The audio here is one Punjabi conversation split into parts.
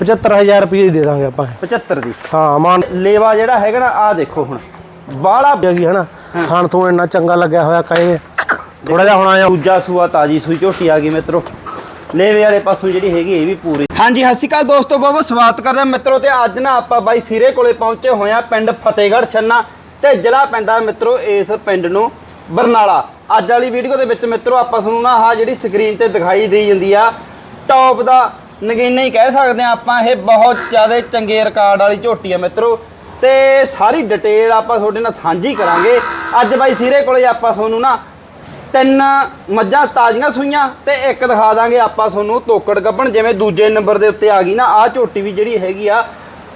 75000 ਰੁਪਏ ਦੀ ਦੇ ਦਾਂਗੇ ਆਪਾਂ 75 ਦੀ। ਹਾਂ ਮਾਨ ਲੇਵਾ ਜਿਹੜਾ ਹੈਗਾ ਨਾ ਆ ਦੇਖੋ ਹੁਣ। ਬਾਲਾ ਹੈਗੀ ਹਨਾ ਥਣ ਤੋਂ ਇੰਨਾ ਚੰਗਾ ਲੱਗਿਆ ਹੋਇਆ ਕਹੇ। ਥੋੜਾ ਜਿਹਾ ਹੁਣ ਆਇਆ। ਦੂਜਾ ਸੂਆ ਤਾਜੀ ਸੂਈ ਝੋਟੀ ਆ ਗਈ ਮਿੱਤਰੋ। ਲੇਵੇ ਵਾਲੇ ਪਾਸੋਂ ਜਿਹੜੀ ਹੈਗੀ ਇਹ ਵੀ ਪੂਰੀ। ਹਾਂਜੀ ਸਤਿ ਸ਼੍ਰੀ ਅਕਾਲ ਦੋਸਤੋ ਬਹੁਤ ਸਵਾਗਤ ਕਰਦੇ ਹਾਂ ਮਿੱਤਰੋ ਤੇ ਅੱਜ ਨਾ ਆਪਾਂ ਬਾਈ ਸਿਰੇ ਕੋਲੇ ਪਹੁੰਚੇ ਹੋਏ ਆ ਪਿੰਡ ਫਤਿਹਗੜ੍ਹ ਛੰਨਾ ਤੇ ਜ਼ਿਲ੍ਹਾ ਪੈਂਦਾ ਮਿੱਤਰੋ ਇਸ ਪਿੰਡ ਨੂੰ ਬਰਨਾਲਾ। ਅੱਜ ਵਾਲੀ ਵੀਡੀਓ ਦੇ ਵਿੱਚ ਮਿੱਤਰੋ ਆਪਾਂ ਤੁਹਾਨੂੰ ਨਾ ਆਹ ਜਿਹੜੀ ਸਕਰੀਨ ਤੇ ਦਿਖਾਈ ਦੇਈ ਜਾਂਦੀ ਆ ਟੌਪ ਦਾ ਨਗੀਨਾ ਹੀ ਕਹਿ ਸਕਦੇ ਆ ਆਪਾਂ, ਇਹ ਬਹੁਤ ਜ਼ਿਆਦਾ ਚੰਗੇ ਰਿਕਾਰਡ ਵਾਲੀ ਝੋਟੀ ਆ ਮਿੱਤਰੋ। ਤੇ ਸਾਰੀ ਡਿਟੇਲ ਆਪਾਂ ਤੁਹਾਡੇ ਨਾਲ ਸਾਂਝੀ ਕਰਾਂਗੇ। ਅੱਜ ਬਾਈ ਸਿਰੇ ਕੋਲੇ ਆਪਾਂ ਤੁਹਾਨੂੰ ਨਾ ਤਿੰਨ ਮੱਝਾਂ ਤਾਜ਼ੀਆਂ ਸੂਈਆਂ ਤੇ ਇੱਕ ਦਿਖਾ ਦਾਂਗੇ ਆਪਾਂ ਤੁਹਾਨੂੰ ਤੋਕੜ ਗੱਬਣ ਜਿਵੇਂ ਦੂਜੇ ਨੰਬਰ ਦੇ ਉੱਤੇ ਆ ਗਈ ਨਾ। ਆਹ ਝੋਟੀ ਵੀ ਜਿਹੜੀ ਹੈਗੀ ਆ,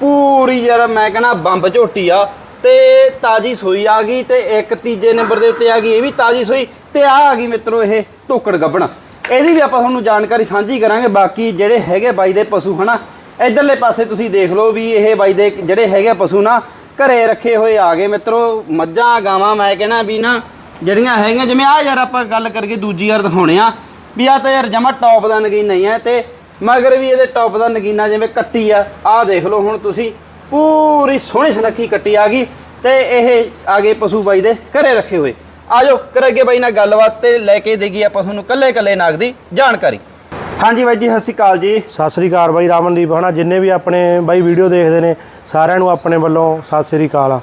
ਪੂਰੀ ਯਾਰ ਮੈਂ ਕਹਿੰਦਾ ਬੰਬ ਝੋਟੀ ਆ। ਤੇ ਤਾਜੀ ਸੂਈ ਆ ਗਈ ਤੇ ਇੱਕ ਤੀਜੇ ਨੰਬਰ ਦੇ ਉੱਤੇ ਆ ਗਈ, ਇਹ ਵੀ ਤਾਜੀ ਸੂਈ ਤੇ ਆ ਆ ਗਈ ਮਿੱਤਰੋ ਇਹ ਤੋਕੜ ਗੱਭਣ। ਇਹਦੀ ਵੀ ਆਪਾਂ ਤੁਹਾਨੂੰ ਜਾਣਕਾਰੀ ਸਾਂਝੀ ਕਰਾਂਗੇ, ਬਾਕੀ ਜਿਹੜੇ ਹੈਗੇ ਬਾਈ ਦੇ ਪਸ਼ੂ, ਹਨਾ? ਇਧਰਲੇ ਪਾਸੇ ਤੁਸੀਂ ਦੇਖ ਲਓ ਵੀ ਇਹ ਬਾਈ ਦੇ ਜਿਹੜੇ ਹੈਗੇ ਪਸ਼ੂ ਨਾ, ਘਰੇ ਰੱਖੇ ਹੋਏ ਆ ਗਏ ਮਿੱਤਰੋ, ਮੱਝਾਂ, ਗਾਵਾਂ, ਮੈਂ ਕਹਿੰਦਾ ਵੀ ਨਾ, ਜਿਹੜੀਆਂ ਹੈਗੀਆਂ, ਜਿਵੇਂ ਆ ਯਾਰ ਆਪਾਂ ਗੱਲ ਕਰਕੇ ਦੂਜੀ ਯਾਰ ਦਿਖਾਉਣੇ ਆ, ਵੀ ਆ ਤਾਂ ਯਾਰ ਜਮਾ ਟੌਪ ਦਾ ਨਗੀਨਾ ਹੀ ਹੈ ਤੇ, ਮਗਰ ਵੀ ਇਹਦੇ ਟੌਪ ਦਾ ਨਗੀਨਾ ਜਿਵੇਂ ਕੱਟੀ ਆ, ਆਹ ਦੇਖ ਲਓ ਹੁਣ ਤੁਸੀਂ, ਪੂਰੀ ਸੋਹਣੀ ਸੁਨੱਖੀ ਕੱਟੀ ਆ ਗਈ ਤੇ ਇਹ ਆ ਗਏ ਪਸ਼ੂ ਬਾਈ ਦੇ ਘਰੇ ਰੱਖੇ ਹੋਏ। ਆਜੋ ਕਰਾਂਗੇ ਬਾਈ ਨਾਲ ਗੱਲਬਾਤ ਤੇ ਲੈ ਕੇ ਦੇਗੀ ਆਪਾਂ ਤੁਹਾਨੂੰ ਕੱਲੇ ਕੱਲੇ ਨਾਗ ਦੀ ਜਾਣਕਾਰੀ। ਹਾਂਜੀ ਬਾਈ ਜੀ ਸਤਿ ਸ਼੍ਰੀ ਅਕਾਲ ਜੀ। ਸਤਿ ਸ੍ਰੀ ਅਕਾਲ ਬਾਈ ਰਾਮਨਦੀਪ ਹਨਾ ਜਿੰਨੇ ਵੀ ਆਪਣੇ ਬਾਈ ਵੀਡੀਓ ਦੇਖਦੇ ਨੇ ਸਾਰਿਆਂ ਨੂੰ ਆਪਣੇ ਵੱਲੋਂ ਸਤਿ ਸ੍ਰੀ ਅਕਾਲ ਆ।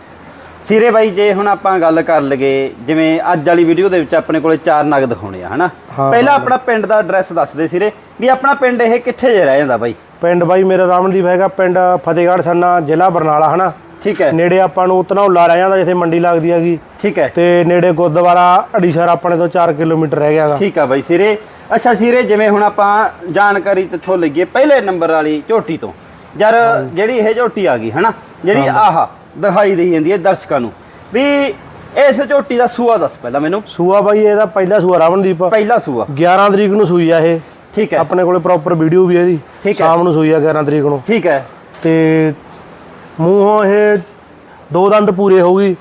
ਸੀਰੇ ਬਾਈ ਜੇ ਹੁਣ ਆਪਾਂ ਗੱਲ ਕਰ ਲਗੇ ਜਿਵੇਂ ਅੱਜ ਵਾਲੀ ਵੀਡੀਓ ਦੇ ਵਿੱਚ ਆਪਣੇ ਕੋਲੇ ਚਾਰ ਨਗ ਦਿਖਾਉਣੇ ਆ ਹਨਾ। ਪਹਿਲਾਂ ਆਪਣਾ ਪਿੰਡ ਦਾ ਐਡਰੈਸ ਦੱਸ ਦੇ ਸੀਰੇ ਵੀ ਆਪਣਾ ਪਿੰਡ ਇਹ ਕਿੱਥੇ ਜੇ ਰਹਿ ਜਾਂਦਾ ਬਾਈ? ਪਿੰਡ ਬਾਈ ਮੇਰਾ ਰਾਮਨਦੀਪ ਹੈਗਾ ਪਿੰਡ ਫਤਿਹਗੜ੍ਹ ਸੰਨਾ ਜ਼ਿਲ੍ਹਾ ਬਰਨਾਲਾ ਹਨਾ। ਠੀਕ ਹੈ। ਨੇੜੇ ਆਪਾਂ ਨੂੰ ਧਨੌਲਾ ਰਹਿ ਜਾਂਦਾ ਜਿੱਥੇ ਮੰਡੀ ਲੱਗਦੀ ਹੈਗੀ। ਠੀਕ ਹੈ। ਤੇ ਨੇੜੇ ਗੁਰਦੁਆਰਾ ਅੜੀਸਰ ਆਪਣੇ ਤੋਂ 4 ਕਿਲੋਮੀਟਰ ਰਹਿ ਗਿਆਗਾ ਠੀਕ ਆ ਬਾਈ ਸੀਰੇ। ਅੱਛਾ ਸੀਰੇ ਜਿਵੇਂ ਹੁਣ ਆਪਾਂ ਜਾਣਕਾਰੀ ਕਿੱਥੋਂ ਲਈਏ ਪਹਿਲੇ ਨੰਬਰ ਵਾਲੀ ਝੋਟੀ ਤੋਂ। ਯਾਰ ਜਿਹੜੀ ਇਹ ਝੋਟੀ ਆ ਗਈ ਹਨਾ? ਜਿਹੜੀ ਆਹ ਦਿਖਾਈ ਦੇਈ ਜਾਂਦੀ ਹੈ ਦਰਸ਼ਕਾਂ ਨੂੰ। ਵੀ ਇਸ ਝੋਟੀ ਦਾ ਸੂਆ ਦੱਸ ਪਹਿਲਾਂ ਮੈਨੂੰ। ਸੂਆ ਬਾਈ ਇਹਦਾ ਪਹਿਲਾ ਸੂਆ ਰਾਮਨਦੀਪ ਪਹਿਲਾ ਸੂਆ। 11 ਤਰੀਕ ਨੂੰ ਸੂਈ ਆ ਇਹ। ਠੀਕ ਹੈ। ਆਪਣੇ ਕੋਲੇ ਪ੍ਰੋਪਰ ਵੀਡੀਓ ਵੀ ਹੈ ਇਹਦੀ। ਸ਼ਾਮ ਨੂੰ ਸੂਈ ਆ 11 ਤਰੀਕ ਨੂੰ। ਠੀਕ ਹੈ। ਤੇ ਮੂੰਹੋਂ ਇਹ ਦੋ ਦੰਦ ਪੂਰੇ ਹੋ ਗਈ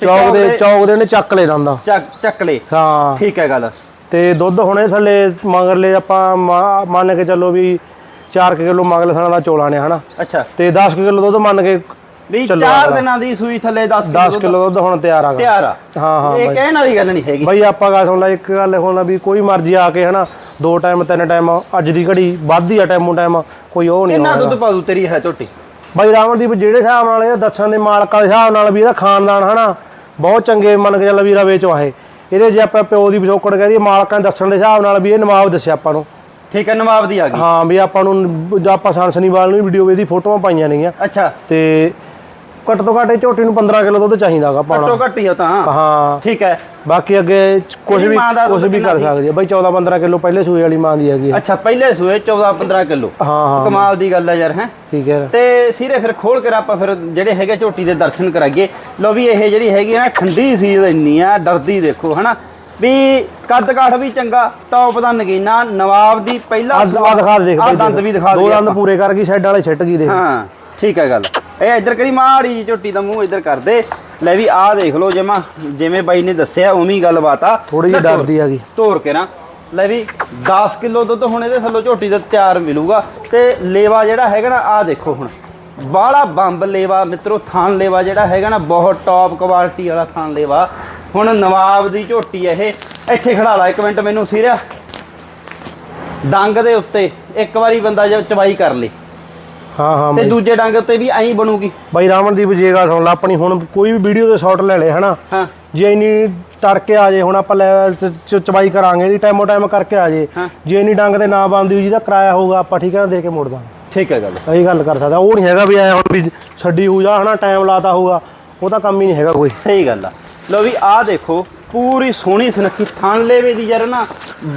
ਚੌਕ ਦੇ ਚੌਕ ਦੇ ਨੇ ਚੱਕ ਲੈ ਦੰਦਾ। ਚੱਕ ਚੱਕ ਲੈ ਹਾਂ। ਠੀਕ ਹੈ ਗੱਲ। ਤੇ ਦੁੱਧ ਹੁਣੇ ਥੱਲੇ ਮਗਰਲੇ ਆਪਾਂ ਮੰਨ ਕੇ ਚੱਲੋ ਵੀ 4 ਕਿਲੋ ਮਗਰਲੇ ਥਣਾ ਦਾ ਚੋਲਾ ਨੇ ਹਨਾ? ਅੱਛਾ। ਤੇ 10 ਕਿਲੋ ਦੁੱਧ ਮੰਨ ਕੇ ਵੀ ਚੱਲੋ 4 ਵਾਲਾ। ਦਿਨਾਂ ਦੀ ਸੂਈ ਥੱਲੇ 10 10 ਕਿਲੋ ਦੁੱਧ ਹੁਣ ਤਿਆਰ ਆਗਾ ਤਿਆਰ ਆ। ਹਾਂ ਹਾਂ ਇਹ ਕਹਿਣ ਵਾਲੀ ਗੱਲ ਨਹੀਂ ਹੈਗੀ। ਬਾਈ ਆਪਾਂ ਗੱਲ ਸੁਣ ਲੈ ਇੱਕ ਗੱਲ ਹੁਣ ਵੀ ਕੋਈ ਮਰਜ਼ੀ ਆ ਕੇ ਹਨਾ? ਦੋ ਟਾਈਮ ਤਿੰਨ ਟਾਈਮ ਅੱਜ ਦੀ ਘੜੀ ਵੱਧਦੀ ਆ ਟਾਈਮੋਂ ਟਾਈਮ ਕੋਈ ਉਹ ਨਹੀਂ ਕਿੰਨਾ ਦੁੱਧ ਪਾਦੂ ਤੇਰੀ ਹੈ ਝੋਟੀ? ਬਾਈ ਰਾਮਨਦੀਪ ਜਿਹੜੇ ਹਿਸਾਬ ਨਾਲ ਇਹ ਦੱਸਣ ਦੇ ਮਾਲਕਾਂ ਦੇ ਹਿਸਾਬ ਨਾਲ ਵੀ ਇਹਦਾ ਖਾਨਦਾਨ ਹਨਾ ਬਹੁਤ ਚੰਗੇ ਮੰਨ ਕੇ ਚੱਲ ਵੀ ਰਵੇ ਚੋਂ ਆਏ ਇਹਦੇ ਜੇ ਆਪਾਂ ਪਿਓ ਦੀ ਪਿਛੋਕੜ ਕਹਦੀ ਮਾਲਕਾਂ ਦੇ ਦੱਸਣ ਦੇ ਹਿਸਾਬ ਨਾਲ ਵੀ ਇਹ ਨਵਾਬ ਦੱਸਿਆ ਆਪਾਂ ਨੂੰ। ਠੀਕ ਹੈ ਨਵਾਬ ਦੀ ਆ ਗਈ। ਹਾਂ ਵੀ ਆਪਾਂ ਨੂੰ ਜਾਂ ਆਪਾਂ ਸੰਸਨੀਵਾਲ ਨੂੰ ਵੀਡੀਓ ਇਹਦੀ ਫੋਟੋਆਂ ਪਾਈਆਂ ਨੇਗੀਆਂ। ਅੱਛਾ। ਤੇ ਘੱਟ ਤੋਂ ਘੱਟ ਝੋਟੀ ਨੂੰ 15 ਕਿਲੋ ਦੁੱਧ ਚਾਹੀਦਾਗਾ ਘੱਟੋ ਪਾਉਣਾ ਘੱਟ ਹੀ ਆ ਤਾਂ। ਹਾਂ। ਠੀਕ ਹੈ। ਬਾਕੀ ਅੱਗੇ ਕੁਝ ਵੀ ਕੁਝ ਵੀ ਕਰ ਸਕਦੀ ਹੈ ਬਾਈ 14 15 ਕਿਲੋ ਪਹਿਲੇ ਸੂਏ ਵਾਲੀ ਮਾਂ ਦੀ ਹੈਗੀ। ਅੱਛਾ ਪਹਿਲੇ ਸੂਏ 14 15 ਕਿਲੋ। ਹਾਂ ਹਾਂ। ਕਮਾਲ ਦੀ ਗੱਲ ਹੈ ਯਾਰ ਹੈ। ਠੀਕ ਹੈ। ਤੇ ਸੀਰੇ ਫਿਰ ਖੋਲ ਕੇ ਆਪਾਂ ਫਿਰ ਜਿਹੜੇ ਹੈਗੇ ਝੋਟੀ ਦੇ ਦਰਸ਼ਨ ਕਰਾਈਏ। ਲੋ ਵੀ ਇਹ ਜਿਹੜੀ ਹੈਗੀ ਨਾ ਠੰਡੀ ਸੀ ਇੰਨੀ ਆ ਡਰਦੀ ਦੇਖੋ ਹਨਾ? ਵੀ ਕੱਦ ਕਾਠ ਵੀ ਚੰਗਾ ਟੌਪ ਦਾ ਨਗੀਨਾ ਨਵਾਬ ਦੀ ਪਹਿਲਾ ਆ ਦਿਖਾ ਦੇ ਦੇਖ ਆ ਦੰਦ ਵੀ ਦਿਖਾ ਦੋ ਦੇ ਦੰਦ ਪੂਰੇ ਕਰ ਗਈ ਸਾਈਡ ਵਾਲੇ ਛਿੱਟ ਗਈ ਦੇਖ। ਹਾਂ ਠੀਕ ਹੈ ਗੱਲ। ਇਹ ਇੱਧਰ ਕਰੀ ਮਾੜੀ ਜਿਹੀ ਝੋਟੀ ਦਾ ਮੂੰਹ ਇੱਧਰ ਕਰ ਦੇ। ਲੈ ਵੀ ਆਹ ਦੇਖ ਲਓ ਜਮਾ ਜਿਵੇਂ ਬਾਈ ਨੇ ਦੱਸਿਆ ਉਵੇਂ ਹੀ ਗੱਲਬਾਤ ਆ। ਥੋੜੀ ਜਿਹੀ ਡਰਦੀ ਹੈਗੀ ਤੋਰ ਕੇ ਨਾ ਲੈ ਵੀ 10 ਕਿਲੋ ਦੁੱਧ ਹੁਣ ਇਹਦੇ ਥੱਲੋਂ ਝੋਟੀ ਦਾ ਤਿਆਰ ਮਿਲੂਗਾ। ਤੇ ਲੇਵਾ ਜਿਹੜਾ ਹੈਗਾ ਨਾ ਆਹ ਦੇਖੋ ਹੁਣ। ਬਾਹਲਾ ਬੰਬ ਲੇਵਾ ਮਿੱਤਰੋ ਥਾਨ ਲੇਵਾ ਜਿਹੜਾ ਹੈਗਾ ਨਾ ਬਹੁਤ ਟੌਪ ਕੁਆਲਿਟੀ ਵਾਲਾ ਥਾਨ ਲੇਵਾ। ਹੁਣ ਨਵਾਬ ਦੀ ਝੋਟੀ ਇਹ। ਇੱਥੇ ਖੜਾ ਲਾ ਇੱਕ ਮਿੰਟ ਮੈਨੂੰ ਸੀਰਿਆ। ਡੰਗ ਦੇ ਉੱਤੇ ਇੱਕ ਵਾਰੀ ਬੰਦਾ ਜੇ ਚਵਾਈ ਕਰ ਲੇ। ਹਾਂ ਹਾਂ ਤੇ ਦੂਜੇ ਡੰਗ ਉੱਤੇ ਵੀ ਐਂ ਬਣੂਗੀ। ਬਾਈ ਰਾਮਨਦੀਪ ਜੇ ਗੱਲ ਸੁਣ ਲਾ ਆਪਣੀ ਹੁਣ ਕੋਈ ਵੀ ਵੀਡੀਓ ਦੇ ਸ਼ਾਟ ਲੈ ਲੈ ਹਨਾ? ਹਾਂ। ਜੇ ਇੰਨੀ ਤੜਕੇ ਆ ਜੇ ਹੁਣ ਆਪਾਂ ਲੈ ਚ- ਚ- ਚਬਾਈ ਕਰਾਂਗੇ ਦੀ ਟਾਈਮੋ ਟਾਈਮ ਕਰਕੇ ਆ ਜੇ। ਜੇ ਇੰਨੀ ਡੰਗ ਤੇ ਨਾ ਬੰਦੀ ਜਿਹਦਾ ਕਿਰਾਇਆ ਹੋਊਗਾ ਆਪਾਂ ਠੀਕ ਹੈ ਨਾ ਦੇ ਕੇ ਮੋੜ ਦਾਂਗੇ। ਠੀਕ ਹੈ ਗੱਲ। ਇਹ ਗੱਲ ਕਰ ਸਕਦਾ। ਉਹ ਨਹੀਂ ਹੈਗਾ ਵੀ ਐ ਹੁਣ ਵੀ ਛੱਡੀ ਹੋ ਜਾ ਹਨਾ ਟਾਈਮ ਲਾਤਾ ਹੋਊਗਾ ਉਹ ਤਾਂ ਕੰਮ ਹੀ ਨਹੀਂ ਹੈਗਾ ਕੋਈ। ਸਹੀ ਗੱਲ ਆ। ਲੋ ਵੀ ਆਹ ਦੇਖੋ ਪੂਰੀ ਸੋਹਣੀ ਸੁਨੱਖੀ ਥਣ ਲੇਵੇ ਦੀ ਯਾਰ ਨਾ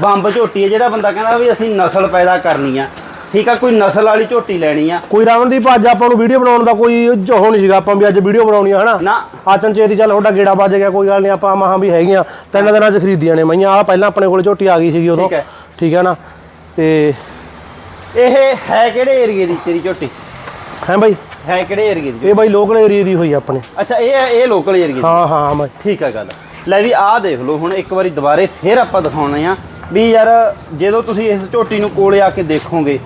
ਬੰਬ ਝੋਟੀ ਹੈ ਜਿਹੜਾ ਬੰਦਾ ਕਹਿੰਦਾ ਵੀ ਅਸੀਂ ਨਸਲ ਪੈਦਾ ਕਰਨੀ ਆ। ਠੀਕ ਆ ਕੋਈ ਨਸਲ ਵਾਲੀ ਝੋਟੀ ਲੈਣੀ ਆ। ਕੋਈ ਰਾਵਣਦੀਪ ਅੱਜ ਆਪਾਂ ਨੂੰ ਵੀਡੀਓ ਬਣਾਉਣ ਦਾ ਕੋਈ ਉਹ ਨਹੀਂ ਸੀਗਾ ਆਪਾਂ ਵੀ ਅੱਜ ਵੀਡੀਓ ਬਣਾਉਣੀ ਆ ਹਨਾ? ਨਾ। ਆਚਨ ਚੇਤੀ ਚੱਲ ਤੁਹਾਡਾ ਗੇੜਾ ਵੱਜ ਗਿਆ ਕੋਈ ਗੱਲ ਨਹੀਂ ਆਪਾਂ ਮਹਾਂ ਵੀ ਹੈਗੀਆਂ। ਤਿੰਨ ਦਿਨਾਂ 'ਚ ਖਰੀਦੀਆਂ ਨੇ ਮਈਆਂ। ਆ ਪਹਿਲਾਂ ਆਪਣੇ ਕੋਲ ਝੋਟੀ ਆ ਗਈ ਸੀਗੀ ਉਦੋਂ। ਠੀਕ ਹੈ ਨਾ? ਤੇ ਇਹ ਹੈ ਕਿਹੜੇ ਏਰੀਏ ਦੀ ਤੇਰੀ ਝੋਟੀ? ਹੈ ਬਾਈ। ਹੈ ਕਿਹੜੇ ਏਰੀਏ ਦੀ ਇਹ ਬਾਈ ਲੋਕਲ ਏਰੀਆ ਦੀ ਹੋਈ ਆਪਣੇ। ਅੱਛਾ ਇਹ ਇਹ ਲੋਕਲ ਏਰੀਏ ਦੀ? ਹਾਂ ਹਾਂ ਬਾਈ। ਠੀਕ ਆ ਗੱਲ। ਲੈ ਵੀ ਆਹ ਦੇਖ ਲਓ ਹੁਣ ਇੱਕ ਵਾਰੀ ਦੁਬਾਰੇ ਫੇਰ ਆਪਾਂ ਦਿਖਾਉਣੇ ਆ ਵੀ ਯਾਰ ਜਦੋਂ ਤੁਸੀਂ ਇਸ ਝੋਟੀ ਨੂੰ ਕੋਲੇ ਆ ਕੇ ਦੇਖੋਗੇ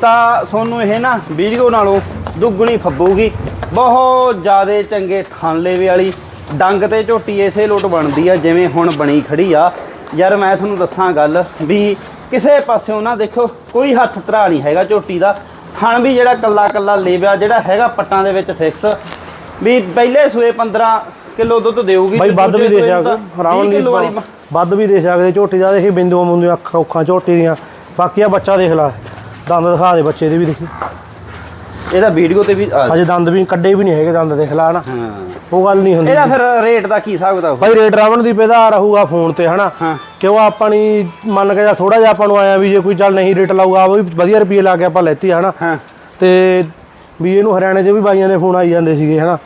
ਤਾਂ ਤੁਹਾਨੂੰ ਇਹ ਨਾ ਵੀਡੀਓ ਨਾਲੋਂ ਦੁੱਗਣੀ ਫੱਬੂਗੀ। ਬਹੁਤ ਜ਼ਿਆਦੇ ਚੰਗੇ ਥਾਂਲੇਵੇ ਵਾਲੀ ਡੰਗ ਤੇ ਝੋਟੀ ਇਸੇ ਲੋਟ ਬਣਦੀ ਆ ਜਿਵੇਂ ਹੁਣ ਬਣੀ ਖੜੀ ਆ। ਯਾਰ ਮੈਂ ਤੁਹਾਨੂੰ ਦੱਸਾਂ ਗੱਲ ਵੀ ਕਿਸੇ ਪਾਸਿਓਂ ਨਾ ਦੇਖੋ ਕੋਈ ਹੱਥ ਧਰਾ ਨਹੀਂ ਹੈਗਾ ਝੋਟੀ ਦਾ। ਥਣ ਵੀ ਜਿਹੜਾ ਕੱਲਾ ਕੱਲਾ ਲੇਵਿਆ ਜਿਹੜਾ ਹੈਗਾ ਪੱਟਾਂ ਦੇ ਵਿੱਚ ਫਿਕਸ ਵੀ ਪਹਿਲੇ ਸੂਏ 15 ਕਿਲੋ ਦੁੱਧ ਦੇਊਗੀ ਬਾਈ ਵੱਧ ਵੀ ਦੇ ਸਕਦੇ ਰਾਵਣ 20 ਦੀ ਕਿੱਲੋ ਵਾਲੀ ਵੱਧ ਵੀ ਦੇ ਸਕਦੇ। ਝੋਟੀ ਦਾ ਦੇਖੀ ਬਿੰਦੂਆਂ ਮੁੰਦੂਆਂ ਅੱਖਾਂ ਝੋਟੀ ਦੀਆਂ। ਬਾਕੀ ਆ ਬੱਚਾ ਦੇਖ ਲੈ। ਦੰਦ ਦਿਖਾ ਦੇ ਬੱਚੇ ਦੇ ਵੀ ਦੇਖੀ। ਇਹਦਾ ਵੀਡੀਓ ਤੇ ਵੀ ਆ ਅਜੇ ਦੰਦ ਵੀ ਕੱਢੇ ਵੀ ਨਹੀਂ ਹੈਗੇ ਦੰਦ ਦੇਖ ਲੈ ਹਨਾ ਹਾਂ। ਉਹ ਗੱਲ ਨਹੀਂ ਹੁੰਦੀ। ਇਹਦਾ ਫਿਰ ਰੇਟ ਦਾ ਕੀ ਹਿਸਾਬ ਕਿਤਾਬ? ਭਾਈ ਰੇਟ ਰਾਵਣ ਦੀ ਪੈਦਾ ਰਹੂਗਾ ਫੋਨ ਤੇ ਹਨਾ? ਹਾਂ। ਕਿਉਂ ਆਪਾਂ ਨਹੀਂ ਮੰਨ ਕੇ ਜਾਂ ਥੋੜਾ ਜਿਹਾ ਆਪਾਂ ਨੂੰ ਆਇਆ ਵੀ ਜੇ ਕੋਈ ਚੱਲ ਨਹੀਂ ਰੇਟ ਲਾਊਗਾ ਉਹ ਵੀ ਵਧੀਆ ਰੁਪਏ ਲਾ ਕੇ ਆਪਾਂ ਲੈਤੀ ਹਨਾ? ਹਾਂ। ਤੇ ਵੀ ਇਹਨੂੰ ਹਰਿਆਣੇ 'ਚ ਵੀ ਬਾਈਆਂ ਦੇ ਫੋਨ ਆਈ ਜਾਂਦੇ ਸੀਗੇ ਹਨਾ?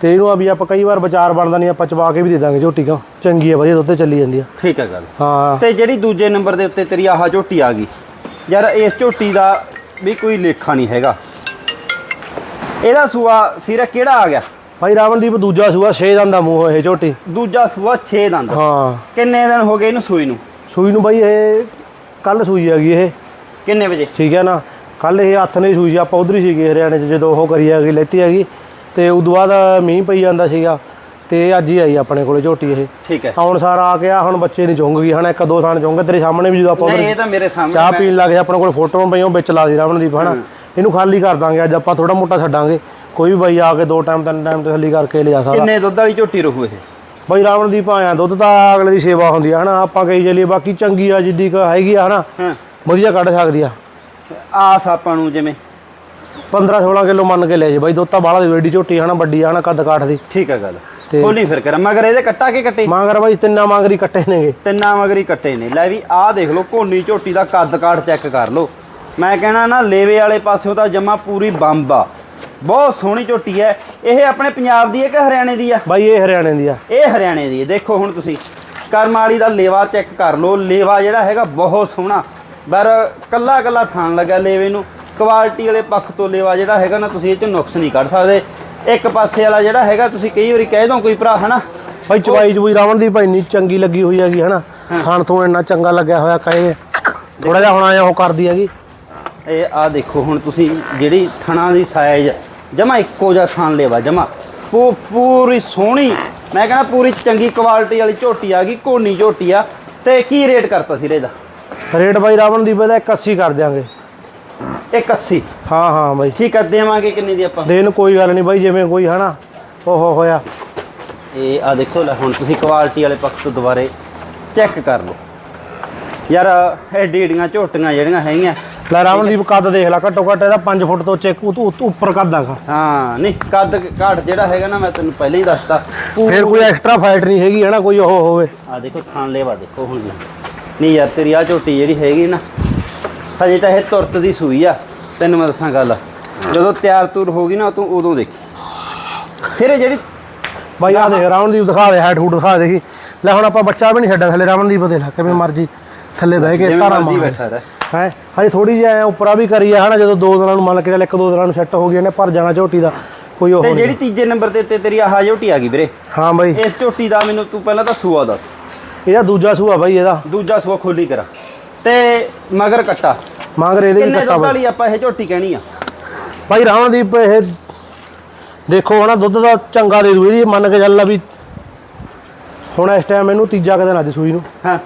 ਤੇ ਇਹਨੂੰ ਆ ਵੀ ਆਪਾਂ ਕਈ ਵਾਰ ਵਿਚਾਰ ਬਣਦਾ ਨਹੀਂ ਆਪਾਂ ਚਬਾ ਕੇ ਵੀ ਦੇ ਦਾਂਗੇ ਝੋਟੀ ਕਾ ਚੰਗੀ ਆ ਵਧੀਆ ਦੁੱਧ ਤੇ ਚੱਲੀ ਜਾਂਦੀ ਆ। ਠੀਕ ਹੈ ਗੱਲ। ਹਾਂ। ਤੇ ਜਿਹੜੀ ਦੂਜੇ ਨੰਬਰ ਦੇ ਉੱਤੇ ਤੇਰੀ ਆਹ ਝੋਟੀ ਆ ਗਈ। ਯਾਰ ਇਸ ਝੋਟੀ ਦਾ ਵੀ ਕੋਈ ਲੇਖਾ ਨਹੀਂ ਹੈਗਾ। ਇਹਦਾ ਸੂਆ ਸਿਰਾ ਕਿਹੜਾ ਆ ਗਿਆ? ਭਾਈ ਰਾਵਣਦੀਪ ਦੂਜਾ ਸੂਆ 6 ਦੰਦ ਦਾ ਮੂੰਹ ਇਹ ਝੋਟੀ। ਦੂਜਾ ਸੂਆ 6 ਦੰਦ। ਹਾਂ। ਕਿੰਨੇ ਦਿਨ ਹੋ ਗਏ ਇਹਨੂੰ ਸੂਈ ਨੂੰ? ਸੂਈ ਨੂੰ ਬਾਈ ਇਹ ਕੱਲ ਸੂਈ ਹੈਗੀ ਇਹ। ਕਿੰਨੇ ਵਜੇ? ਠੀਕ ਹੈ ਨਾ? ਕੱਲ ਇਹ ਹੱਥ ਨਹੀਂ ਸੂਈ ਆਪਾਂ ਉਧਰ ਹੀ ਸੀਗੇ ਹਰਿਆਣੇ 'ਚ ਜਦੋਂ ਉਹ ਕਰੀ ਹੈਗੀ ਲੈਤੀ ਹੈਗੀ। ਤੇ ਉਦੋਂ ਬਾਅਦ ਮੀਂਹ ਪਈ ਜਾਂਦਾ ਸੀਗਾ ਤੇ ਅੱਜ ਹੀ ਆਈ ਆਪਣੇ ਕੋਲੇ ਝੋਟੀ ਇਹ। ਠੀਕ ਹੈ। ਆਉਣ ਸਾਰ ਆ ਕੇ ਆ ਹੁਣ ਬੱਚੇ ਨਹੀਂ ਚੁੰਗ ਗਈ ਹਨਾ ਇੱਕ ਦੋ ਥਾਣ ਚੁੰਗ ਤੇਰੇ ਸਾਹਮਣੇ ਵੀ ਜਦੋਂ ਆਪਾਂ ਨਹੀਂ ਉੱਧਰ ਇਹ ਤਾਂ ਮੇਰੇ ਸਾਹਮਣੇ ਚਾਹ ਮੈਂ- ਪੀਣ ਲੱਗ ਜਾ ਆਪਣੇ ਕੋਲ ਫੋਟੋਆਂ ਪਈਆਂ ਉਹ ਵਿੱਚ ਲਾ ਦੀ ਰਾਵਣਦੀਪ ਹਨਾ। ਇਹਨੂੰ ਖਾਲੀ ਕਰ ਦਾਂਗੇ ਅੱਜ ਆਪਾਂ ਥੋੜਾ ਮੋਟਾ ਛੱਡਾਂਗੇ। ਕੋਈ ਵੀ ਬਾਈ ਆ ਕੇ ਦੋ ਟਾਈਮ ਤਿੰਨ ਟਾਈਮ ਤਸੱਲੀ ਕਰਕੇ ਲਿਜਾ ਸਕਦਾ। ਕਿੰਨੇ ਦੁੱਧ ਵਾਲੀ ਝੋਟੀ ਰਹੂ ਇਹ? ਬਾਈ ਰਾਵਣਦੀਪ ਆਇਆ ਦੁੱਧ ਤਾਂ ਅਗਲੇ ਦੀ ਸੇਵਾ ਹੁੰਦੀ ਆ ਹਨਾ? ਆਪਾਂ ਕਹੀ ਚੱਲੀਏ ਬਾਕੀ ਚੰਗੀ ਆ ਜਿੱਡੀ ਕੁ ਹੈਗੀ ਆ ਹਨਾ? ਹਾਂ। ਵਧੀਆ ਕੱਢ ਸਕਦੀ ਆ। ਆਸ ਆਪਾਂ ਨੂੰ ਜਿਵੇਂ? 15 16 ਕਿਲੋ ਮੰਨ ਕੇ ਲੈ ਜੇ ਬਾਈ ਦੁੱਧ ਤਾਂ ਬਾਹਲਾ ਦੀ ਵੇਡੀ ਝੋਟੀ ਹਨਾ? ਵੱਡੀ ਆ ਹਨਾ? ਕੱਦ ਕਾਠ ਦੀ। ਠੀਕ ਹੈ ਗੱਲ। ਤੇ- ਖੋਲੀ ਫਿਰ ਕਰ। ਮਗਰ ਇਹਦੇ ਕੱਟਾ ਕੇ ਕੱਟੇ? ਮਾਂਗਰ ਬਾਈ ਤਿੰਨਾਂ ਮਾਂਗਰੀ ਕੱਟੇ ਨੇਗੇ। ਤਿੰਨਾਂ ਮਗਰੀ ਕੱਟੇ ਨੇ। ਲੈ ਵੀ ਆਹ ਦੇਖ ਲਓ ਕੋਨੀ ਝੋਟੀ ਦਾ ਕੱਦ ਕਾਠ ਚੈੱਕ ਕਰ ਲਓ। ਮੈਂ ਕਹਿਣਾ ਨਾ ਲੇਵੇ ਵਾਲੇ ਪਾਸਿਓਂ ਤਾਂ ਜਮਾ ਪੂਰੀ ਬੰਬ ਆ। ਬਹੁਤ ਸੋਹਣੀ ਝੋਟੀ ਹੈ ਇਹ ਆਪਣੇ ਪੰਜਾਬ ਦੀ ਹੈ ਕਿ ਹਰਿਆਣੇ ਦੀ ਆ? ਬਾਈ ਇਹ ਹਰਿਆਣੇ ਦੀ ਆ। ਇਹ ਹਰਿਆਣੇ ਦੀ ਹੈ ਦੇਖੋ ਹੁਣ ਤੁਸੀਂ ਕਰਮ ਵਾਲੀ ਦਾ ਲੇਵਾ ਚੈੱਕ ਕਰ ਲਓ। ਲੇਵਾ ਜਿਹੜਾ ਹੈਗਾ ਬਹੁਤ ਸੋਹਣਾ। ਪਰ ਕੱਲਾ ਕੱਲਾ ਥਾਣ ਲੱਗਾ ਲੇਵੇ ਨੂੰ। ਕੁਆਲਿਟੀ ਵਾਲੇ ਪੱਖ ਤੋਂ ਲੇਵਾ ਜਿਹੜਾ ਹੈਗਾ ਨਾ ਤੁਸੀਂ ਇਹ ਚ ਨੁਕਸ ਨਹੀਂ ਕੱਢ ਸਕਦੇ। ਇੱਕ ਪਾਸੇ ਵਾਲਾ ਜਿਹੜਾ ਹੈਗਾ ਤੁਸੀਂ ਕਈ ਵਾਰੀ ਕਹਿ ਦੋ ਕੋਈ ਭਰਾ ਹਨਾ? ਬਾਈ ਚਵਾਈ ਚਬੂਈ ਰਾਵਣ ਦੀ ਭਾਈ ਇੰਨੀ ਚੰਗੀ ਲੱਗੀ ਹੋਈ ਹੈਗੀ ਹਨਾ? ਥਣ ਤੋਂ ਇੰਨਾ ਚੰਗਾ ਲੱਗਿਆ ਹੋਇਆ ਕਹੇ। ਥੋੜਾ ਜਿਹਾ ਹੁਣ ਆਇਆ ਉਹ ਕਰਦੀ ਹੈਗੀ। ਇਹ ਆ ਦੇਖੋ ਹੁਣ ਤੁਸੀਂ ਜਿਹੜੀ ਥਣਾ ਦੀ ਸਾਈਜ਼ ਜਮਾ ਇੱਕੋ ਜਿਹਾ ਥਾਨ ਲੇਵਾ ਜਮਾ। ਪੂਰੀ ਸੋਹਣੀ ਮੈਂ ਕਹਿੰਦਾ ਪੂਰੀ ਚੰਗੀ ਕੁਆਲਿਟੀ ਵਾਲੀ ਝੋਟੀ ਆ ਗਈ ਕੋਨੀ ਝੋਟੀ ਆ। ਤੇ ਕੀ ਰੇਟ ਕਰਤਾ ਸੀ ਇਹਦਾ? ਰੇਟ ਬਾਈ ਰਾਵਣ ਦੀ ਪਹਿਲਾਂ 81 ਕਰ ਦਿਆਂਗੇ। 180 ਹਾਂ ਹਾਂ ਬਾਈ। ਠੀਕ ਆ ਦੇਵਾਂਗੇ ਕਿੰਨੀ ਦੀ ਆਪਾਂ? ਦੇਣ ਕੋਈ ਗੱਲ ਨਹੀਂ ਬਾਈ ਜਿਵੇਂ ਕੋਈ ਹਨਾ। ਉਹ ਹੋਇਆ। ਇਹ ਆ ਦੇਖੋ ਲੈ ਹੁਣ ਤੁਸੀਂ ਕੁਆਲਿਟੀ ਵਾਲੇ ਪੱਖ ਤੋਂ ਦੁਬਾਰੇ ਚੈੱਕ ਕਰ ਲਓ। ਯਾਰ ਐਡੀ ਏਡੀਆਂ ਝੋਟੀਆਂ ਜਿਹੜੀਆਂ ਹੈਗੀਆਂ ਲੈ ਰਾਵਣਦੀਪ ਕੱਦ ਦੇਖ ਲੈ ਘੱਟੋ ਘੱਟ ਇਹਦਾ 5 ਫੁੱਟ ਤੋਂ ਚੈੱਕ ਉੱਪਰ ਕੱਦ ਹੈਗਾ ਹਾਂ ਨਹੀਂ ਕੱਦ ਘਾਟ ਜਿਹੜਾ ਹੈਗਾ ਨਾ ਮੈਂ ਤੈਨੂੰ ਪਹਿਲਾਂ ਹੀ ਦੱਸਤਾ। ਫਿਰ ਕੋਈ ਐਕਸਟਰਾ ਫਾਈਟ ਨਹੀਂ ਹੈਗੀ ਹਨਾ ਕੋਈ ਉਹ ਹੋਵੇ। ਆ ਦੇਖੋ ਥਾਣ ਲੇਵਾ ਦੇਖੋ ਹੁਣ। ਨਹੀਂ ਯਾਰ ਤੇਰੀ ਆ ਝੋਟੀ ਜਿਹੜੀ ਹੈਗੀ ਨਾ ਹਜੇ ਤਾਂ ਇਹ ਤੁਰਤ ਦੀ ਸੂਈ ਆ। ਤੈਨੂੰ ਮੈਂ ਦੱਸਾਂ ਗੱਲ। ਜਦੋਂ ਤਿਆਰ ਤੁਰ ਹੋ ਗਈ ਨਾ ਤੂੰ ਉਦੋਂ ਦੇਖੀ। ਫਿਰ ਇਹ ਜਿਹੜੀ ਬਾਈ ਆ ਦੇਖ ਰਾਵਣਦੀਪ ਦਿਖਾ ਦੇ ਹੈਡ ਹੂਡ ਦਿਖਾ ਦੇ। ਲੈ ਹੁਣ ਆਪਾਂ ਬੱਚਾ ਵੀ ਨਹੀਂ ਛੱਡਿਆ ਥੱਲੇ ਰਾਵਣਦੀਪ ਦੇ ਲੈ ਕਿਵੇਂ ਮਰਜ਼ੀ ਥੱਲੇ ਬਹਿ ਕੇ ਮਰਜ਼ੀ ਮਾਰ। ਬੈਠਾ ਰਹਿ। ਹੈ? ਹਜੇ ਥੋੜੀ ਜਿਹੀ ਐਂ ਉੱਪਰਾ ਵੀ ਕਰੀ ਆ ਹਨਾ ਜਦੋਂ ਦੋ ਦਿਨਾਂ ਨੂੰ ਮੰਨ ਕੇ ਚੱਲ ਇੱਕ ਦੋ ਦਿਨਾਂ ਨੂੰ ਸੈੱਟ ਹੋ ਗਈ ਇਹਨੇ ਭਰ ਜਾਣਾ ਝੋਟੀ ਦਾ ਕੋਈ ਉਹ ਤੇ ਜਿਹੜੀ ਤੀਜੇ ਨੰਬਰ ਤੇ ਉੱਤੇ ਤੇਰੀ ਆਹ ਝੋਟੀ ਆ ਗਈ ਵੀਰੇ। ਹਾਂ ਬਾਈ। ਇਸ ਝੋਟੀ ਦਾ ਮੈਨੂੰ ਤੂੰ ਪਹਿਲਾਂ ਤਾਂ ਸੂਆ ਦੱਸ। ਇਹਦਾ ਦੂਜਾ ਸੂਆ ਬਾਈ ਇਹਦਾ। ਦੂਜਾ ਸੂਆ ਖੋਲੀ ਕਰਾ। ਤੇ ਮਗਰ ਕੱਟਾ। ਮੰਗ ਰਹੇ ਇਹਦੇ ਵੀ ਕੱਟਾ ਵਾਲੀ ਆਪਾਂ ਇਹ ਝੋਟੀ ਕਹਿਣੀ ਆ? ਬਾਈ ਰਾਵਣਦੀਪ ਇਹ ਦੇਖੋ ਹਨਾ ਦੁੱਧ ਦਾ ਚੰਗਾ ਦੇ ਦੂ ਇਹਦੀ ਮੰਨ ਕੇ ਚੱਲ ਲਾ ਵੀ ਹੁਣ ਇਸ ਟਾਈਮ ਇਹਨੂੰ ਤੀਜਾ ਕਦੇ ਅੱਜ ਸੂਈ ਨੂੰ। ਹਾਂ।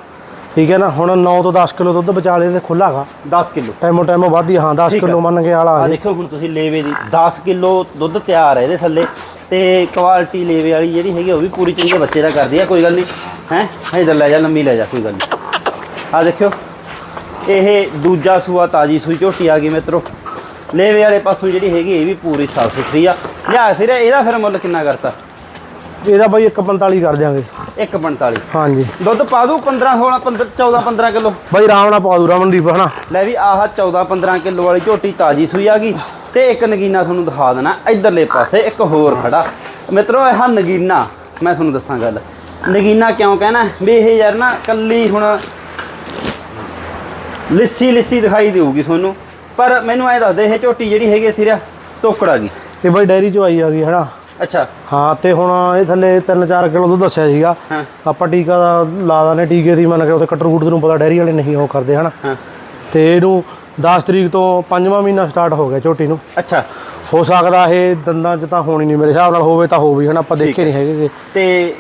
ਠੀਕ ਹੈ ਨਾ? ਹੁਣ 9 ਤੋਂ 10 ਕਿਲੋ ਦੁੱਧ ਬਚਾ ਲਏ ਤੇ ਖੁੱਲਾ ਹੈਗਾ। 10 ਕਿਲੋ। ਟਾਈਮੋ ਟਾਈਮੋ ਵੱਧਦੀ ਹਾਂ 10 ਠੀਕ ਆ। ਕਿਲੋ ਮੰਨ ਕੇ ਆਲਾ ਆ ਦੇਖੋ ਹੁਣ ਤੁਸੀਂ ਲੇਵੇ ਦੀ 10 ਕਿਲੋ ਦੁੱਧ ਤਿਆਰ ਹੈ ਇਹਦੇ ਥੱਲੇ ਤੇ ਕੁਆਲਿਟੀ ਲੇਵੇ ਵਾਲੀ ਜਿਹੜੀ ਹੈਗੀ ਉਹ ਵੀ ਪੂਰੀ ਚੰਗੇ ਬੱਚੇ ਦਾ ਕਰਦੀ ਆ ਕੋਈ ਗੱਲ ਨਹੀਂ ਹੈ? ਇਧਰ ਲੈ ਜਾ ਲੰਮੀ ਲੈ ਜਾ ਕੋਈ ਗੱਲ ਨਹੀਂ ਆ ਦੇਖਿਓ ਇਹ ਦੂਜਾ ਸੂਆ ਤਾਜੀ ਸੂਈ ਝੋਟੀ ਆ ਗਈ ਮਿੱਤਰੋ। ਲੇਵੇ ਵਾਲੇ ਪਾਸੋਂ ਜਿਹੜੀ ਹੈਗੀ ਇਹ ਵੀ ਪੂਰੀ ਸਾਫ਼ ਸੁਥਰੀ ਆ। ਲਿਆ ਫਿਰ ਇਹਦਾ ਫਿਰ ਮੁੱਲ ਕਿੰਨਾ ਕਰਤਾ? ਇਹਦਾ ਬਾਈ 145 ਕਰ ਦਿਆਂਗੇ। 145 ਹਾਂਜੀ। ਦੁੱਧ ਪਾ ਦੂ 15 16 15 14 15 ਕਿਲੋ। ਬਾਈ ਆਰਾਮ ਨਾਲ ਪਾ ਦੂ ਰਮਨਦੀਪ ਹਨਾ? ਲੈ ਵੀ ਆਹ 14 15 ਕਿਲੋ ਵਾਲੀ ਝੋਟੀ ਤਾਜੀ ਸੂਈ ਆ ਗਈ ਤੇ ਇੱਕ ਨਗੀਨਾ ਤੁਹਾਨੂੰ ਦਿਖਾ ਦੇਣਾ ਇਧਰਲੇ ਪਾਸੇ ਇੱਕ ਹੋਰ ਖੜਾ। ਮਿੱਤਰੋ ਇਹ ਨਗੀਨਾ ਮੈਂ ਤੁਹਾਨੂੰ ਦੱਸਾਂ ਗੱਲ। ਨਗੀਨਾ ਕਿਉਂ ਕਹਿਣਾ? ਵੀ ਇਹ ਯਾਰ ਨਾ ਕੱਲੀ ਹੁਣ ਲਿੱਸੀ ਲਿੱਸੀ ਦਿਖਾਈ ਦੇਊਗੀ ਤੁਹਾਨੂੰ। ਪਰ ਮੈਨੂੰ ਐ ਦੱਸ ਦੇ ਇਹ ਝੋਟੀ ਜਿਹੜੀ ਹੈਗੀ ਸਿਰਿਆ ਤੋਕੜਾ ਗਈ ਇਹ ਬਾਈ ਡੈਰੀ ਚੋਂ ਆਈ ਆ ਗਈ ਹਨਾ? ਅੱਛਾ। ਹਾਂ ਤੇ ਹੁਣ ਇਹ ਥੱਲੇ 3-4 ਕਿਲੋ ਦੁੱਧ ਦੱਸਿਆ ਸੀਗਾ। ਆਪਾਂ ਟੀਕਾ ਦਾ ਲਾ ਦਾਨੇ ਟੀਕੇ ਦੀ ਮੰਨ ਕੇ ਉੱਥੇ ਕਟਰ ਕੁੱਟ ਨੂੰ ਪਤਾ ਡੈਰੀ ਵਾਲੇ ਨਹੀਂ ਉਹ ਕਰਦੇ ਹਨਾ? ਤੇ ਇਹਨੂੰ 10 ਤਰੀਕ ਤੋਂ ਪੰਜਵਾਂ ਮਹੀਨਾ ਸਟਾਰਟ ਹੋ ਗਿਆ ਝੋਟੀ ਨੂੰ। ਅੱਛਾ। ਹੋ ਸਕਦਾ ਇਹ ਦੰਦਾਂ 'ਚ ਤਾਂ ਹੋਣੀ ਨਹੀਂ ਮੇਰੇ ਹਿਸਾਬ ਨਾਲ ਹੋਵੇ ਤਾਂ ਹੋਵੇ ਹਨਾ? ਆਪਾਂ ਦੇਖੇ ਨਹੀਂ ਹੈਗੇ। ਤੇ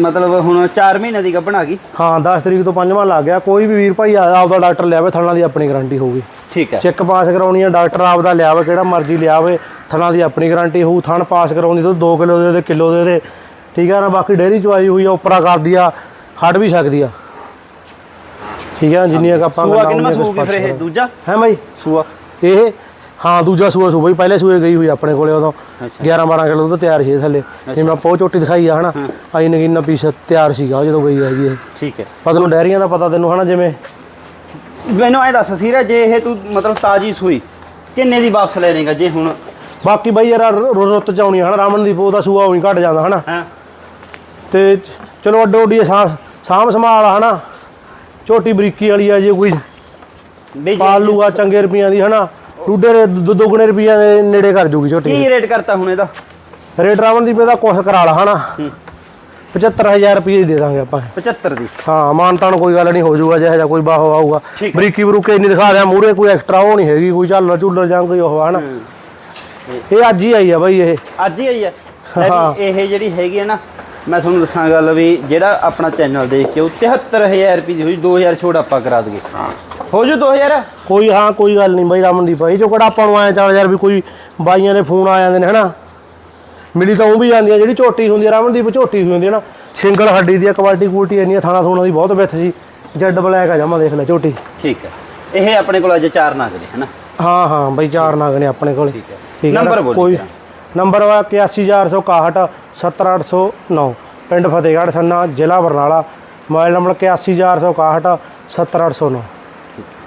ਮਤਲਬ ਹੁਣ 4 ਮਹੀਨੇ ਦੀ ਗੱਭਣ ਆ ਗਈ? ਹਾਂ 10 ਤਰੀਕ ਤੋਂ ਪੰਜਵਾਂ ਲੱਗ ਗਿਆ। ਕੋਈ ਵੀ ਵੀਰ ਭਾਈ ਆਪਦਾ ਡਾਕਟਰ ਲਿਆਵੇ ਥਣਾ ਦੀ ਆਪਣੀ ਗਾਰੰਟੀ ਹੋਊਗੀ। ਠੀਕ ਹੈ। ਚੈੱਕ ਪਾਸ ਕਰਾਉਣੀ ਆ ਡਾਕਟਰ ਆਪਦਾ ਲਿਆਵੇ ਕਿਹੜਾ ਮਰਜ਼ੀ ਲਿਆਵੇ ਥਣਾ ਦੀ ਆਪਣੀ ਗਾਰੰਟੀ ਹੋਊ ਥਣ ਪਾਸ ਕਰਾਉਂਦੀ ਤਾਂ 2 ਕਿਲੋ ਦੇ ਤੇ ਕਿਲੋ ਦੇ ਤੇ ਠੀਕ ਆ ਨਾ ਬਾਕੀ ਡੇਰੀ ਚਵਾਈ ਹੋਈ ਆ ਉਪਰਾ ਕਰਦੀ ਆ ਹਟ ਵੀ ਸਕਦੀ ਆ। ਠੀਕ ਆ ਜਿੰਨੀਆਂ ਆਪਾਂ ਸੂਆ ਕਿੰਨਾ ਸੂਗੀ ਫਿਰ ਇਹ? ਦੂਜਾ? ਹੈ ਬਾਈ? ਸੂਆ। ਇਹ? ਹਾਂ ਦੂਜਾ ਸੂਆ ਸੂਆ ਹੀ ਪਹਿਲੇ ਸੂਏ ਗਈ ਹੋਈ ਆਪਣੇ ਕੋਲੇ ਉਦੋਂ। ਅੱਛਾ। 11 12 ਕਿਲੋ ਤਾਂ ਤਿਆਰ ਸੀ ਥੱਲੇ। ਜਿਵੇਂ ਆਪਾਂ ਉਹ ਝੋਟੀ ਦਿਖਾਈ ਆ ਹਨਾ? ਆਈ ਨਗੀਨਾ ਪੀਸ ਤਿਆਰ ਸੀਗਾ ਜਦੋਂ ਗਈ ਹੈਗੀ ਇਹ। ਠੀਕ ਹੈ। ਪਤਾ ਨੂੰ ਡੈਰੀਆਂ ਦਾ ਪਤਾ ਤੈਨੂੰ ਹਨਾ ਜਿਵੇਂ? ਮੈਨੂੰ ਐ ਦੱਸ ਸੀਰਾ ਜੇ ਇਹ ਤੂੰ ਮਤਲਬ ਤਾਜੀ ਸੂਈ ਕਿੰਨੇ ਦੀ ਵਾਪਸ ਲੈ ਲੇਗਾ ਜੇ ਹੁਣ? ਬਾਕੀ ਬਾਈ ਯਾਰ ਰ- ਰੁੱਤ ਚ ਆਉਣੀ ਹਨਾ ਰਾਮਨ ਦੀ ਦਾ ਸੂਆ ਉਹੀ ਘਟ ਜਾਂਦਾ ਹਨਾ। ਹਾਂ। ਤੇ ਚਲੋ ਅੱਡੋ ਅੱਡੀ ਸਾਂਭ ਸੰਭਾਲ ਹਨਾ। ਝੋਟੀ ਬਰੀਕੀ ਵਾਲੀ ਆ ਜੇ ਕੋਈ। ਪਾਲ ਲੂਗਾ ਚੰਗੇ ਰੁਪਈਆਂ ਦੀ ਹਨਾ। ਦੁ- ਦੁੱਗਣੇ ਰੁਪਈਆਂ ਦੇ ਨੇੜੇ ਕਰ ਜੂਗੀ ਝੋਟੀ। ਕੀ ਰੇਟ ਕਰਤਾ ਹੁਣ ਇਹਦਾ? ਰੇਟ ਰਾਵਣ ਦੀ ਦਾ ਕੁਛ ਕਰਾ ਲਾ ਹਨਾ। 75000 ਰੁਪਏ ਦੀ ਦਾਂਗੇ ਆਪਾਂ। 75 ਦੀ? ਹਾਂ ਮਾਨਤਾਨ ਕੋਈ ਗੱਲ ਨਹੀਂ ਹੋ ਜਾਊਗਾ ਜਿਹੋ ਜਿਹਾ ਕੋਈ ਬਾਹੋ ਆਊਗਾ। ਠੀਕ ਹੈ। ਬਰੀਕੀ ਬਰੂਕੇ ਨਹੀਂ ਦਿਖਾ ਰਿਹਾ ਮੂਰੇ ਕੋਈ ਐਕਸਟਰਾ ਉਹ ਨਹੀਂ ਹੈਗੀ ਕੋਈ ਝਾਲਰ ਝੂਲਰ ਜਾਂ ਕੋਈ ਉਹ ਹਨਾ? ਇਹ ਅੱਜ ਹੀ ਆਈ ਆ ਬਾਈ ਇਹ। ਅੱਜ ਹੀ ਆਈ ਹੈ ਲੈ ਹਾਂ। ਵੀ ਇਹ ਜਿਹੜੀ ਹੈਗੀ ਹੈ ਨਾ ਮੈਂ ਤੁਹਾਨੂੰ ਦੱਸਾਂ ਗੱਲ ਵੀ ਜਿਹੜਾ ਆਪਣਾ ਚੈਨਲ ਦੇਖ ਕੇ ਉਹ 73000 ਰੁਪਏ ਦੀ ਹੋਈ 2000 ਛੋੜ ਆਪਾਂ ਕਰਾ ਦਈਏ। ਹੋ। ਜੂ 2000 ਕੋਈ ਹਾਂ ਕੋਈ ਗੱਲ ਨਹੀਂ ਬਾਈ ਰਾਮਨਦੀਪ ਭਾਈ ਜੋ ਕਿਹੜਾ ਆਪਾਂ ਨੂੰ ਆਇਆ ਚੱਲ ਯਾਰ ਵੀ ਕੋਈ ਬਾਈਆਂ ਦੇ ਫੋਨ ਆ ਜਾਂਦੇ ਨੇ ਹਨਾ? ਮਿਲੀ ਤਾਂ ਉਹ ਵੀ ਜਾਂਦੀ ਆ ਜਿਹੜੀ ਝੋਟੀ ਹੁੰਦੀ ਆ ਰਾਮਨਦੀਪ ਝੋਟੀ ਹੁੰਦੀ ਆ ਨਾ ਸਿੰਗਲ ਹੱਡੀ ਦੀ ਕੁਆਲਿਟੀ ਕੁਆਲਿਟੀ ਇੰਨੀ ਆ, ਥਾਣਾ ਥੋਣਾ ਦੀ ਬਹੁਤ ਬਿੱਥ ਸੀ ਜੈਡ ਬਲੈਕ ਆ ਜਾਮਾ ਦੇਖ ਲੈ ਝੋਟੀ। ਠੀਕ ਹੈ। ਇਹ ਆਪਣੇ ਕੋਲ ਅੱਜ ਚਾਰ ਨਾਗ ਨੇ ਹਨਾ? ਹਾਂ ਹਾਂ ਬਾਈ ਚਾਰ ਨਾਗ ਨੇ ਆਪਣੇ ਕੋਲ। ਠੀਕ ਹੈ। ਨੰਬਰ ਬੋਲੀ ਕੋਈ। ਨੰਬਰ ਵਾ 81461 70809 ਪਿੰਡ ਫਤਿਹਗੜ੍ਹ ਸੰਨਾ ਜ਼ਿਲ੍ਹਾ ਬਰਨਾਲਾ ਮੋਬਾਈਲ ਨੰਬਰ 81461 70809